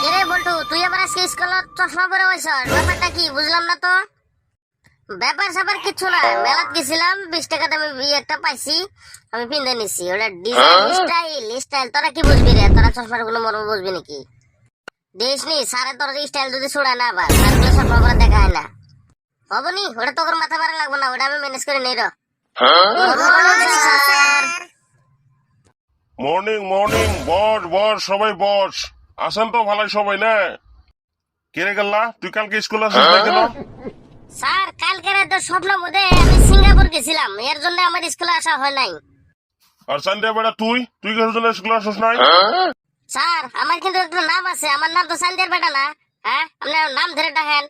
কিরে বল্টু তুই আবার আজকে স্কুলত চশমা পরে হয়েছস ব্যাপারটা কি বুঝলাম না তো? ব্যাপার স্যাপার কিচ্ছু না। মেলাত গেছিলাম বিশ টাকা দামে একটা পাইছি আমি পিন্ধে নিছি। ওটা ডিজাইন স্টাইল স্টাইল। তোরা কি বুঝবি রে? তোরা চশমারগুলো মর্ম বুঝবি নাকি? দেশ নি সারে তোর স্টাইল যদি ছুড়ায় না আবার সারগুলো চশমা পরে দেখা হয় না হবনি ওটা তোর মাথা মারা লাগবে না ওটা আমি ম্যানেজ করে নেই র। মর্নিং মর্নিং বস বস সবাই বস। আসেন তো ভালাই সবাই না? কেড়ে গেলা তুই কালকে স্কুল আসিস না কেন? স্যার কালকে রাতে স্বপ্ন বোধে আমি সিঙ্গাপুর গেছিলাম এর জন্য আমার স্কুলে আসা হয় নাই। আর সানডে বেড়া তুই? তুই কিসের জন্য স্কুল আসিস নাই? স্যার আমার কিন্তু একটা নাম আছে আমার নাম তো সান্দের বেটা না হ্যাঁ? আপনার নাম ধরে ডাকেন।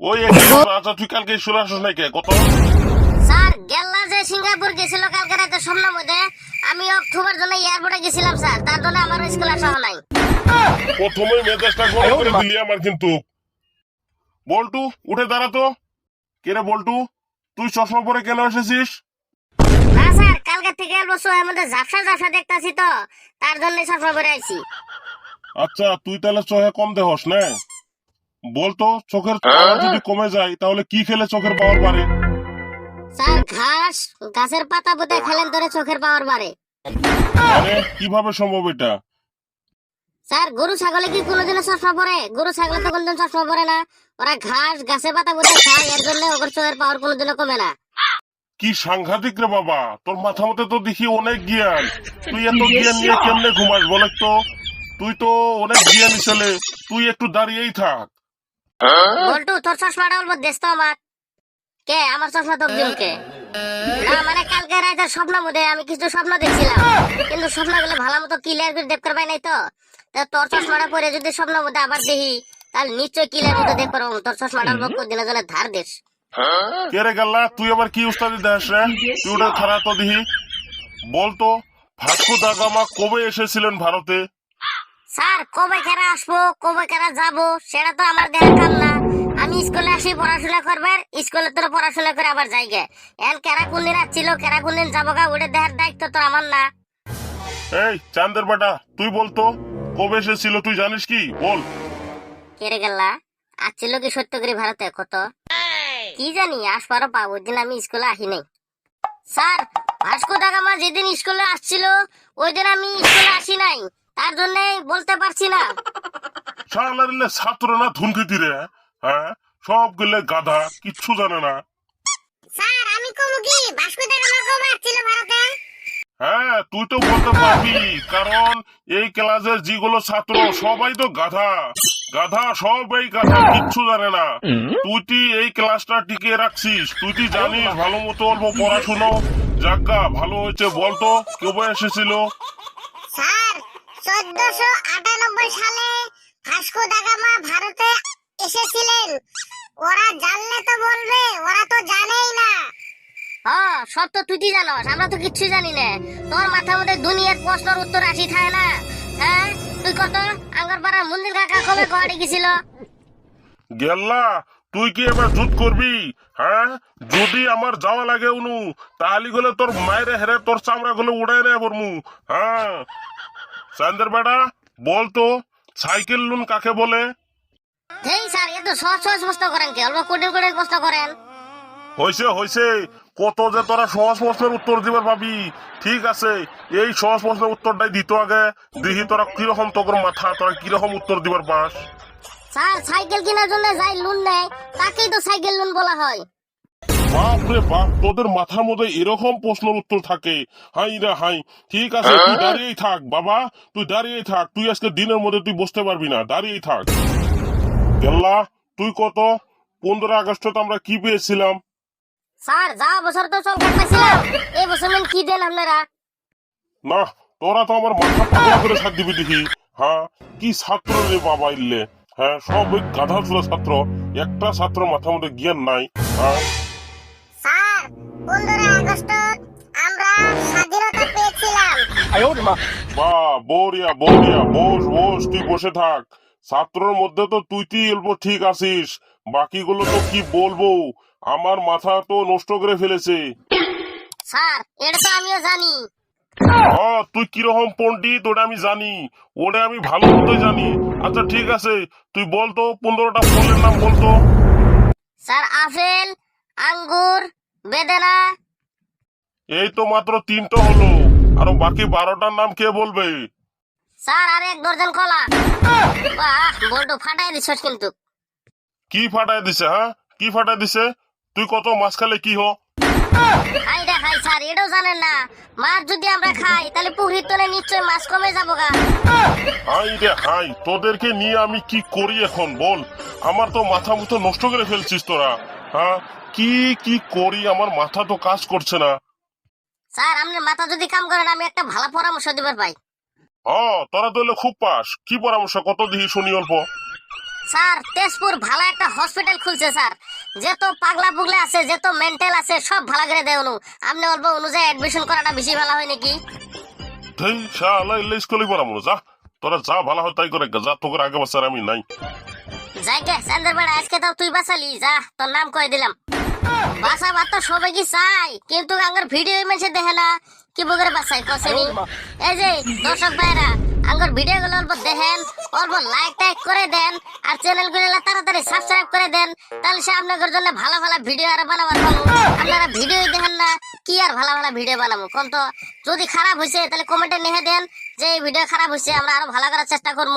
ওই আচ্ছা তুই কালকে স্কুল আসিস নাই কে? কত? স্যার গেল্লা যে সিঙ্গাপুর গেছিল কালকে রাতে স্বপ্ন বোধে আমি অক্টোবর জন্য এয়ারপোর্টে গেছিলাম স্যার তার জন্য আমার স্কুলে আসা হয় নাই। প্রথমেই মেজাজটা গরম করে দিলি আমার কিন্তু। বল্টু উঠে দাঁড়া তো। কেরে বল্টু? তুই চশমা পরে কেন এসেছিস? না স্যার কালকে থেকে বছর মধ্যে ঝাপসা ঝাপসা দেখতাছি তো তার জন্য চশমা পরে আইছি। আচ্ছা তুই তাহলে চোখে কম দেহস না। বলতো চোখের পাওয়ার যদি কমে যায় তাহলে কি খেলে চোখের পাওয়ার বাড়ে? স্যার ঘাস গাছের পাতা পুঁতে খেলেন ধরে চোখের পাওয়ার বাড়ে। মানে কীভাবে সম্ভব এটা? স্যার গরু ছাগলে কি কোনোদিনও চশমা পরে? গরু ছাগলে তো কোনোদিন চশমা পরে না। ওরা ঘাস গাছে পাতা পুঁতে খায় এর জন্য ওর চোখের পাওয়ার কোনোদিনও কমে না। কি সাংঘাতিক রে বাবা! তোর মাথা মতে তো দেখি অনেক জ্ঞান। তুই এত জ্ঞান নিয়ে কেমনে ঘুমাস বলে তো? তুই তো অনেক জ্ঞানী ছেলে। তুই একটু দাঁড়িয়েই থাক। বল্টু তোর চশমাটা অল্প দেশ তো আমার। কে? আমার চশমা কে না মানে কালকে রাতে স্বপ্ন মধ্যে আমি কিছু স্বপ্ন দেখছিলাম। কিন্তু স্বপ্নগুলো ভালো মতো ক্লিয়ার করে দেখতে পাই নাই তো। তোর চশমাটা পরে যদি স্বপ্ন মধ্যে আবার দেখি তাহলে নিশ্চয়ই ক্লিয়ার করে দেখতে পারব। তোর চশমাটা অল্প দিনের জন্য ধার দেশ কেরে গেল্লা তুই আবার কি উস্তাদি দেশ রে? তুই ওটা খারাপ তো দেখি। বলতো ভাস্কো দা গামা কবে এসেছিলেন ভারতে? স্যার কবে কেরা আসব কবে কেরা যাব সেটা তো আমার দেখার কাম না। আমি স্কুলে আসি পড়াশোনা করবার স্কুলে তোর পড়াশোনা করে আবার যাইগে। এন কেরা কোনদিন আসছিল কেরা কোনদিন যাব গা ওটা দেখার দায়িত্ব তো আমার না। এই চান্দের বেটা তুই বলতো কবে এসেছিল তুই জানিস কি? বল। কেড়ে গেলা আসছিল কি সত্য করে ভারতে কত? কি জানি আসবারও পাবো দিন আমি স্কুলে আসি নাই। স্যার ভাস্কো দা গামা যেদিন স্কুলে আসছিল ওই দিন আমি স্কুলে আসি নাই। তার জন্য বলতে পারছি না। শালারিলে ছাত্র না ধুনকিতি রে হ্যাঁ? সব গুলে গাধা কিচ্ছু জানে না। স্যার আমি কমু কি? ভাস্কো দা গামা কবে আসছিল ভারতে। হ্যাঁ তুই তো বলতে পারবি কারণ এই ক্লাসের যেগুলো ছাত্র সবাই তো গাধা। গাধা সব এই গাধা কিচ্ছু জানে না। তুই তুই এই ক্লাসটা টিকে রাখছিস। তুই তুই জানিস ভালো মতো অল্প পড়াশুনো। যাজ্ঞা ভালো হয়েছে বলতো কবে এসেছিল? স্যার চোদ্দশো আটানব্বই সালে ভাস্কো দা গামা ভারতে এসেছিলেন? ওরা জানলে তো বলবে ওরা তো জানেই না। হ্যাঁ সব তো তুই জানোস আমরা তো কিচ্ছু জানি না। তোর মাথার মধ্যে দুনিয়ার প্রশ্নের উত্তর আসি থাকে না। হ্যাঁ? তুই কত? আঙ্গর পাড়ার মন্দির কাকা কবে ঘরে গেছিল? গেল্লা তুই কি এবার জুত করবি? হ্যাঁ? যদি আমার যাওয়া লাগে উনু তাহলে গেলে তোর মায়ের হেরে তোর চামড়া গুলো উড়াই নেয় পড়মু হ্যাঁ? চান্দের বেটা বলতো সাইকেল লুন কাকে বলে? এই স্যার এত সহজ সহজ প্রশ্ন করেন কি? অল্প কঠিন কঠিন প্রশ্ন করেন। হয়েছে হয়েছে কত যে তোরা সহজ প্রশ্নের উত্তর দিবার পাবি। ঠিক আছে এই সহজ প্রশ্নের উত্তরটাই দিত আগে। দেখি তোরা কীরকম তোর মাথা তোরা কীরকম উত্তর দিবার পাস। স্যার সাইকেল কেনার জন্য যাই লোন নেয় তাকেই তো সাইকেল লোন বলা হয়। বাপ রে বাপ তোদের মাথার মধ্যে এরকম প্রশ্নের উত্তর থাকে। হাই রে হাই ঠিক আছে তুই দাঁড়িয়েই থাক বাবা। তুই দাঁড়িয়েই থাক তুই আজকে দিনের মধ্যে তুই বসতে পারবি না দাঁড়িয়েই থাক। গেল্লা তুই কত? পনেরো আগস্ট তো আমরা কি পেয়েছিলাম? স্যার যা বছর তো চল কাটতেছিলাম। এই বছর মানে কি দেন আপনারা? না তোরা তো আমার মাথা পাগলা করে সাথ দিবি দেখি। হ্যাঁ কি ছাত্র রে বাবা ইল্লে। হ্যাঁ সব ওই গাধা ছিল ছাত্র। একটা ছাত্র মাথার মধ্যে জ্ঞান নাই। হ্যাঁ। স্যার পনেরো আগস্ট আমরা স্বাধীনতা পেয়েছিলাম। বা বরিয়া বরিয়া বস বস তুই বসে থাক। ছাত্রর মধ্যে তো তুই তুই অল্প ঠিক আছিস। বাকিগুলো তো কি বলব? আমার মাথা তো নষ্ট করে ফেলেছে। স্যার এটা তো আমিও জানি। ও তুই কীরকম ওটা আমি জানি। ওটা আমি ভালো মতোই জানি। আচ্ছা ঠিক আছে তুই বলতো পনেরোটা ফলের নাম বলতো স্যার আপেল আঙ্গুর বেদানা। এই তো মাত্র তিনটা হলো। আর বাকি বারোটার নাম কে বলবে? স্যার আর এক দর্জন কলা বাহ বল্টু ফাটাই দিছস কিন্তু। কি ফাটায় দিছে হ্যাঁ? কি ফাটায় দিছে? তুই কত মাছ খালে কি হো? খাই রে খাই স্যার এটাও জানেন না। মাছ যদি আমরা খাই তাহলে পুকুরির তলে নিশ্চয়ই মাছ কমে যাব গা। হাই রে হাই তোদেরকে নিয়ে আমি কি করি এখন বল? আমার তো মাথা মুথা নষ্ট করে ফেলছিস তোরা হ্যাঁ? কি কি করি? আমার মাথা তো কাজ করছে না। স্যার আপনার মাথা যদি কাম করেন আমি একটা ভালো পরামর্শ দিবার পাই হ তোরা তো খুব পাস। কি পরামর্শ? কত দিহি শুনি অল্প। স্যার তেজপুর ভালো একটা হসপিটাল খুলছে স্যার। যেত পাগলা পুগলা আছে যেত মেন্টাল আছে সব ভালো করে দেয় অনু আপনি অল্প অনুযায়ী অ্যাডমিশন করাটা বেশি ভালো হয় নাকি? ধেই শালা ইল্লে স্কুলে পরামর্শ যা তোরা যা ভালো হয় তাই করে যা তোকে আগে বছর আমি নাই। যাইকে চান্দের বেড়া আজকে তাও তুই বাঁচালি। যা তোর নাম কয়ে দিলাম। বাঁচাবার তো সবাই কি চাই কিন্তু আঙ্গার ভিডিও দেখে না। কি বগরে কসেনি? এই যে দর্শক ভাইরা আঙ্গার ভিডিও গুলো অল্প দেখেন অল্প লাইক টাইক করে দেন আর চ্যানেলগুলো তাড়াতাড়ি সাবস্ক্রাইব করে দেন তাহলে সে আপনাদের জন্য ভালো ভালো ভিডিও আর বানাবার আপনারা ভিডিও দেখেন না কি আর ভালো ভালো ভিডিও বানাবো কোন তো? যদি খারাপ হয়েছে তাহলে কমেন্টে লিখে দেন যে এই ভিডিও খারাপ হয়েছে আমরা আরও ভালো করার চেষ্টা করব।